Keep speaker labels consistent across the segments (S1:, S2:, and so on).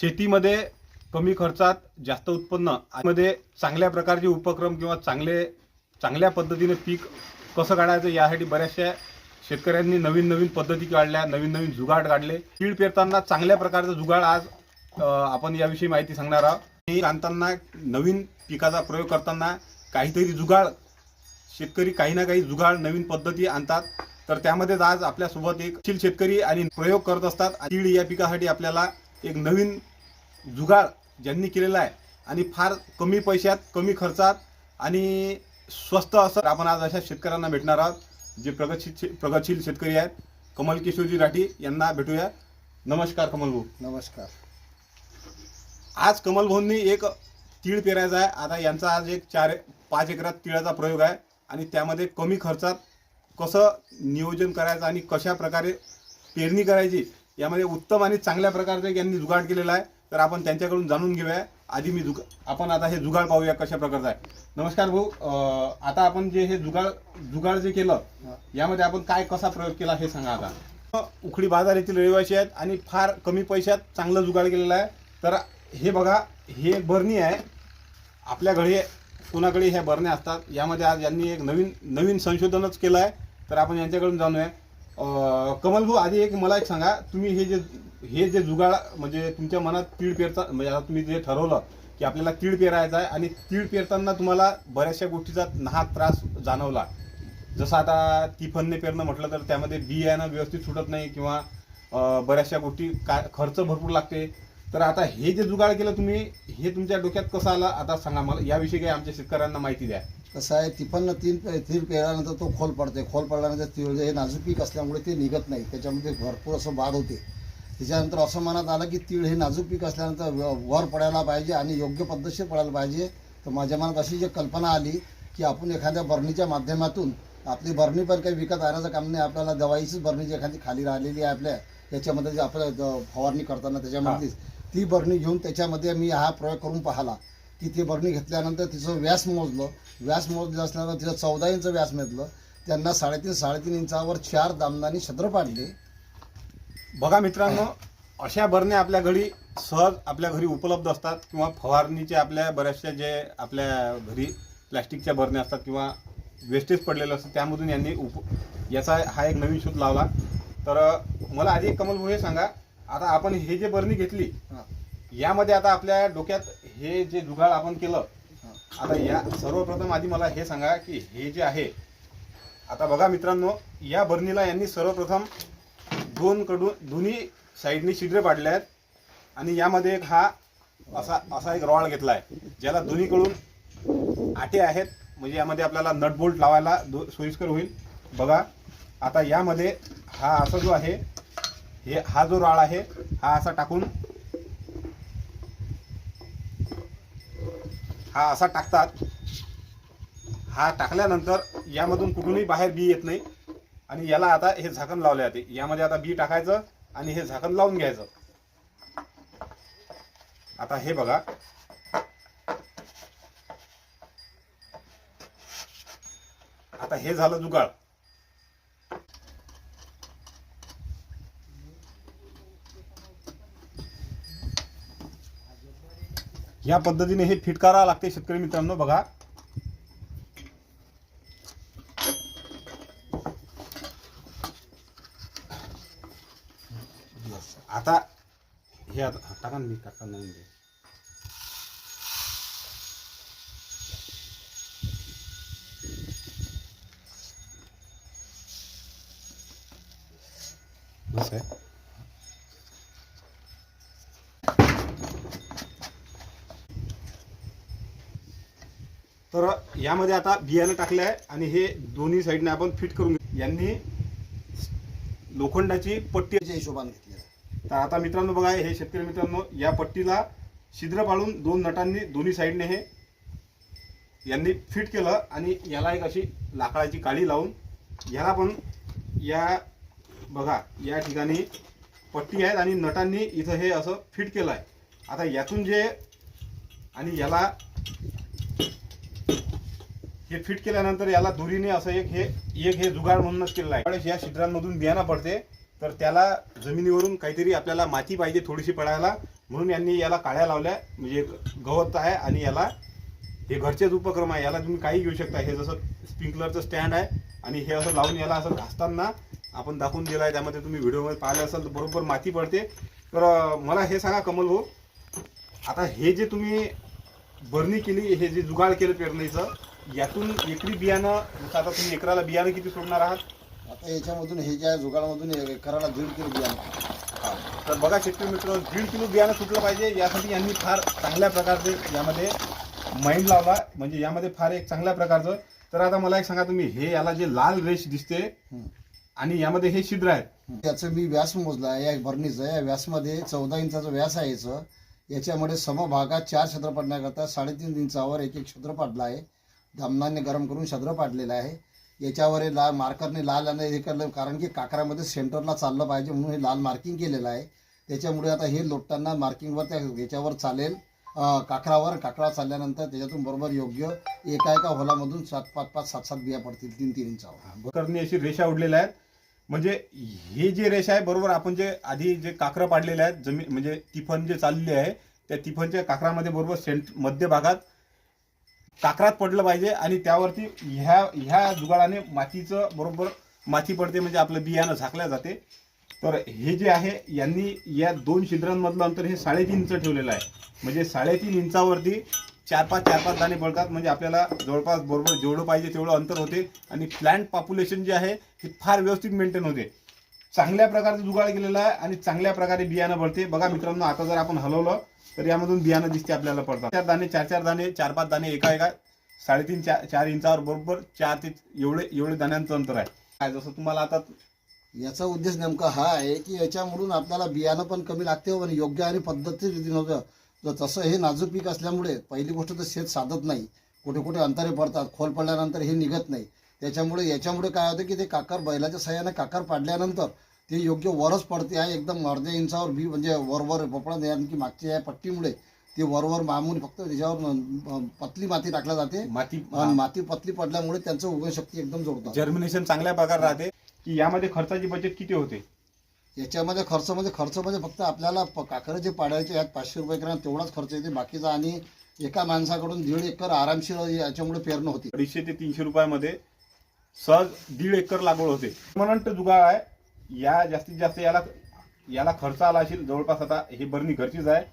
S1: शेतीमध्ये कमी खर्चात जास्त उत्पन्नमध्ये चांगल्या प्रकारचे उपक्रम किंवा चांगले चांगल्या पद्धतीने पीक कसं काढायचं यासाठी बऱ्याचशा शेतकऱ्यांनी नवीन नवीन पद्धती काढल्या नवीन नवीन जुगाड काढले. तीळ पेरताना चांगल्या प्रकारचं जुगाड आज आपण याविषयी माहिती सांगणार आहोत. हे आणताना नवीन पिकाचा प्रयोग करताना काहीतरी जुगाड शेतकरी काही ना काही जुगाड नवीन पद्धती आणतात. तर त्यामध्येच आज आपल्यासोबत एक शील शेतकरी आणि प्रयोग करत असतात. तीळ या पिकासाठी आपल्याला एक नवीन जुगाड ज्यांनी केलेला आहे. आणि फार कमी पैशात कमी खर्चात आणि स्वस्त असं आपण आज अशा शेतकऱ्यांना भेटणार आहोत जे प्रगतशील प्रगतशील शेतकरी आहेत. कमल किशोरजी राठी यांना भेटूया. नमस्कार कमल भाऊ.
S2: नमस्कार.
S1: आज कमल भाऊंनी एक तीळ पेरायचा आहे. आता यांचा आज एक चार पाच एकरात तिळाचा प्रयोग आहे. आणि त्यामध्ये कमी खर्चात कसं नियोजन करायचं आणि कशा प्रकारे पेरणी करायची यामध्ये उत्तम आणि चांगल्या प्रकारचं एक यांनी जुगाड केलेला आहे. तर आपण त्यांच्याकडून जाणून घेऊया. आधी मी जुग आपण आता हे जुगाड पाहूया कशा प्रकारचं आहे. नमस्कार भाऊ. आता आपण जे हे जुगाड जुगाड जे केलं यामध्ये आपण काय कसा प्रयोग केला हे सांगा आता. उखडी बाजार येथील रहिवासी आहेत आणि फार कमी पैशात चांगलं जुगाड केलेलं आहे. तर हे बघा हे बरणी आहे. आपल्या घरी कोणाकडे ह्या बरण्या असतात? यामध्ये आज यांनी एक नवीन नवीन संशोधनच केलं आहे. तर आपण यांच्याकडून जाणूया. कमल भाऊ आधी एक मला एक सांगा. तुम्ही हे जे हे जे जुगाड म्हणजे तुमच्या मनात तीळ पेरता म्हणजे आता तुम्ही जे ठरवलं की आपल्याला तीळ पेरायचा आहे आणि तीळ पेरताना तुम्हाला बऱ्याचशा गोष्टीचा नाहक त्रास जाणवला. जसं आता तिफनने पेरणं म्हटलं तर त्यामध्ये बियाणं व्यवस्थित सुटत नाही किंवा बऱ्याचशा गोष्टी काय खर्च भरपूर लागते. तर आता हे जे जुगाड केलं तुम्ही हे तुमच्या डोक्यात कसं आलं? आता सांगा मला याविषयी काही आमच्या शेतकऱ्यांना माहिती द्या.
S2: कसं आहे तिपन्न तीन तीन पेरल्यानंतर तो खोल पडते खोल पडल्यानंतर तीळ हे नाजूक पीक असल्यामुळे ते निघत नाही. त्याच्यामध्ये भरपूर असं बाद होते. त्याच्यानंतर असं मनात आलं की तीळ हे नाजूक पीक असल्यानंतर व- वर पडायला पाहिजे आणि योग्य पद्धतशीर पडायला पाहिजे. तर माझ्या मनात अशी जी कल्पना आली की आपण एखाद्या बरणीच्या माध्यमातून आपली बरणी पण काही विकत आणायचं काम नाही. आपल्याला दवाईचीच बरणी जी एखादी खाली राहिलेली आहे आपल्या. याच्यामध्ये जे आपल्या फवारणी करताना त्याच्यामध्येच. ती बरणी घेऊन त्याच्यामध्ये मी हा प्रयोग करून पाहिला. की ती बरणी घेतल्यानंतर तिचं व्यास मोजलं. व्यास मोजलं असल्यानंतर तिचं चौदा इंच व्यास मिळतलं त्यांना साडेतीन साडेतीन इंचावर चार दामदानी छत्र पाडले.
S1: बघा मित्रांनो अशा बरण्या आपल्या घरी सहज आपल्या घरी उपलब्ध असतात किंवा फवारणीचे आपल्या बऱ्याचशा जे आपल्या घरी प्लॅस्टिकच्या बरण्या असतात किंवा वेस्टेज पडलेलं असतं त्यामधून यांनी उप याचा हा एक नवीन शोध लावला. तर मला आधी एक कमल हे सांगा आता आपण हे जे बरणी घेतली. यामध्ये आता आपल्या डोक्यात हे जे जुगाड आपण केलं. आता या सर्वप्रथम आधी मला हे सांगा की हे जे आहे आता बघा मित्रांनो या बरणीला यांनी सर्वप्रथम दोन कडून दोन्ही साईडनी छिद्रे पाडले आहेत आणि यामध्ये एक हा असा असा एक रॉड घेतला आहे ज्याला दोन्हीकडून आटे आहेत म्हणजे यामध्ये आपल्याला नट बोल्ट लावायला दो सोयीस्कर होईल बघा आता यामध्ये हा असा जो आहे हे हा जो राळ आहे हा असा टाकून हा असा टाकतात. हा टाकल्यानंतर यामधून कुठूनही बाहेर बी येत नाही. आणि याला आता हे झाकण लावले जाते. यामध्ये आता बी टाकायचं आणि हे झाकण लावून घ्यायचं. आता हे बघा. आता हे झालं जुगाळ या पद्धतीने हे फिट करावं लागते शेतकरी मित्रांनो बघा. आता हे आता टाका मी टाका नाही दे बस आहे तर यामध्ये आता बियाणं टाकलं आहे आणि हे दोन्ही साईडने आपण फिट करून यांनी लोखंडाची पट्टीच्या
S2: त्याच्या हिशोबाने आहे.
S1: तर आता मित्रांनो बघा हे शेतकरी मित्रांनो या पट्टीला छिद्र पाडून दोन नटांनी दोन्ही साईडने हे यांनी फिट केलं आणि याला एक अशी लाकडाची काळी लावून याला पण या बघा या ठिकाणी पट्टी आहेत आणि नटांनी इथं हे असं फिट केलं आहे. आता यातून जे आणि याला हे फिट केल्यानंतर याला दोरीने असं एक हे एक हे जुगाड म्हणूनच केलेलं आहे. त्यावेळेस या छिद्रांमधून बियाणं पडते. तर त्याला जमिनीवरून काहीतरी आपल्याला माती पाहिजे थोडीशी पडायला. म्हणून यांनी याला काळ्या लावल्या. म्हणजे गवत आहे आणि याला हे घरचेच उपक्रम आहे. याला तुम्ही काही घेऊ शकता. हे जसं स्प्रिंकलरचं स्टँड आहे. आणि हे असं लावून याला असं घासताना आपण दाखवून दिलं आहे. त्यामध्ये तुम्ही व्हिडिओमध्ये पाहिलं असाल तर बरोबर माती पडते. तर मला हे सांगा कमल भाऊ. आता हे जे तुम्ही बरणी केली हे जे जुगाड केलं पेरणीचं यातून एकरी बियाणं जसं आता तुम्ही एकराला बियाणं किती सोडणार आहात?
S2: आता याच्यामधून हे ज्या जुगाडामधून करायला दीड किलो बियाणं.
S1: तर बघा शेतकरी मित्र दीड किलो बियाणं सुटलं पाहिजे. यासाठी यांनी फार चांगल्या प्रकारचे यामध्ये माइंड लावला. म्हणजे यामध्ये फार एक चांगल्या प्रकारचं. तर आता मला एक सांगा तुम्ही हे याला जे लाल रेष दिसते. आणि यामध्ये हे छिद्र आहेत.
S2: त्याचं मी व्यास मोजला आहे या भरणीचं या व्यासमध्ये चौदा इंचाचं व्यास आहे याचं. याच्यामध्ये समभागात चार छत्र पडण्याकरता साडेतीन इंचावर एक एक छत्र पाडलं आहे. दमनाने गरम करून शद्र पाडलेलं आहे. याच्यावर हे लाल मार्करने लाल आणि हे केलं कारण की काकरामध्ये सेंटरला चाललं पाहिजे म्हणून हे लाल मार्किंग केलेलं आहे. त्याच्यामुळे आता हे लोटताना मार्किंगवर त्या याच्यावर चालेल. काकरावर काकरा चालल्यानंतर त्याच्यातून बरोबर योग्य एका एका होलामधून सात पाच पाच सात सात बिया पडतील तीन तीन इंचावर
S1: करणी अशी रेषा उडलेल्या आहेत. म्हणजे हे जे रेषा आहे बरोबर आपण जे आधी जे काकरं पाडलेले आहेत जमीन म्हणजे तिफन जे चाललेली आहे त्या तिफनच्या काकरामध्ये बरोबर सेंट मध्य भागात काकरात पडलं पाहिजे आणि त्यावरती ह्या ह्या जुगाडाने मातीचं बरोबर माती पडते म्हणजे आपलं बियाणं झाकल्या जाते. तर हे जे आहे यांनी या दोन छिद्रांमधलं अंतर हे साडेतीन इंच ठेवलेलं आहे. म्हणजे साडेतीन इंचावरती चार पाच चार पाच दाणे पडतात. म्हणजे आपल्याला जवळपास बरोबर जेवढं पाहिजे तेवढं अंतर होते. आणि प्लांट पॉप्युलेशन जे आहे ते फार व्यवस्थित मेंटेन होते. चांगल्या प्रकारचं जुगाड केलेलं आहे आणि चांगल्या प्रकारे बियाणं पडते बघा मित्रांनो आता जर आपण हलवलं तर यामधून बियाणं दिसते आपल्याला पडतात. चार दाणे चार चार दाणे चार पाच दाणे एका एका साडेतीन चार चार इंचावर बरोबर चार ते एवढे एवढे दाण्यांचं अंतर आहे. काय जसं तुम्हाला आता
S2: याचा उद्देश नेमका हा आहे की याच्यामधून आपल्याला बियाणं पण कमी लागते आणि योग्य आणि पद्धतीच रीतीनं होतं. तर तसं हे नाजूक पीक असल्यामुळे पहिली गोष्ट तर शेत साधत नाही. कुठे कुठे अंतरे पडतात खोल पडल्यानंतर हे निघत नाही. त्याच्यामुळे याच्यामुळे काय होतं की ते काकर बैलाच्या सहाय्याने काकर पाडल्यानंतर ते योग्य वरच पडते आहे. एकदम अर्ध्या इंचावर बी म्हणजे वरवर पोपळा आणखी मागच्या या पट्टीमुळे ते वरवर मामूली फक्त त्याच्यावर पतली माती टाकल्या जाते.
S1: माती
S2: माती पतली पडल्यामुळे त्यांचं उगवण शक्ती एकदम जोडतात
S1: जर्मिनेशन चांगल्या प्रकारे राहते. की यामध्ये खर्चाची बचत किती होते?
S2: याच्यामध्ये खर्च म्हणजे खर्च म्हणजे फक्त आपल्याला काकडे जे पाडायचे आहेत पाचशे रुपये किराणा तेवढाच खर्च येते. बाकीचा आणि एका माणसाकडून दीड एकर आरामशीर याच्यामुळे पेरणं होती.
S1: अडीचशे ते तीनशे रुपयामध्ये सहज दीड एकर लागवड होते. म्हणून जुगाड आहे. या जास्तीत जास्त याला याला खर्च आला असेल जवळपास आता हे बरणी घरचीच आहे.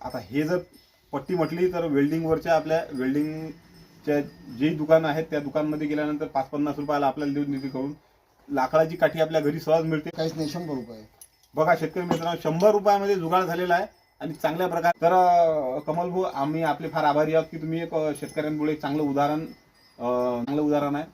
S1: आता हे जर पट्टी म्हटली तर वेल्डिंगवरच्या आपल्या वेल्डिंगच्या जे दुकानं आहेत त्या दुकानमध्ये गेल्यानंतर पाच पन्नास रुपयाला आपल्याला देऊन देते करून. लाकडाची काठी आपल्या घरी सहज मिळते.
S2: काहीच नाही शंभर रुपये.
S1: बघा शेतकरी मित्रांनो शंभर रुपयामध्ये जुगाड झालेला आहे आणि चांगल्या प्रकारे तर कमल भाऊ आम्ही आपले फार आभारी आहोत की तुम्ही एक एक चांगलं उदाहरण चांगलं उदाहरण आहे.